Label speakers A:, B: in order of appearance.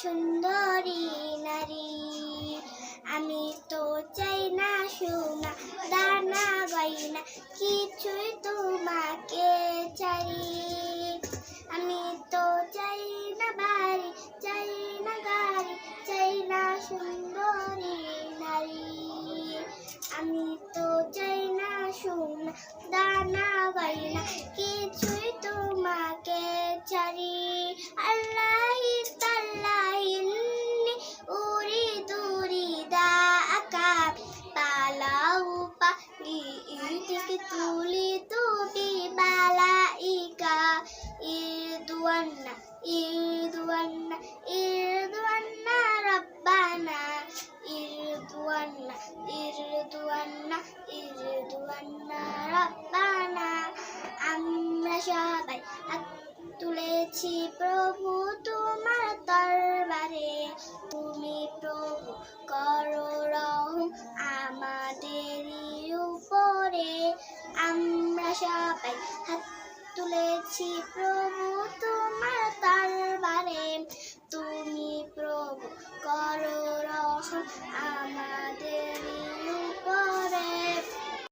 A: সুন্দরী নারী। আমি তো চাই না সোনা, দানা, গয়না, কিছুই তোমাকে চাই। আমি তো চাই না বাড়ি, চাই না গাড়ি, চাই না সুন্দরী নারী। আমি তো চাই না সোনা, দানা, গয়না, কিছুই তোমাকে চারি আল্লাহ إردونا إردونا إردونا ربنا إردونا إردونا إردونا ربنا আমরা সবাই হাত তুলেছি প্রভু তোমার দরবারে তুমি প্রভু করো রহম আমাদের উপরে আমরা সবাই হাত তুলেছি প্রভু তোমার তারবারে তুমি প্রভু করো রহম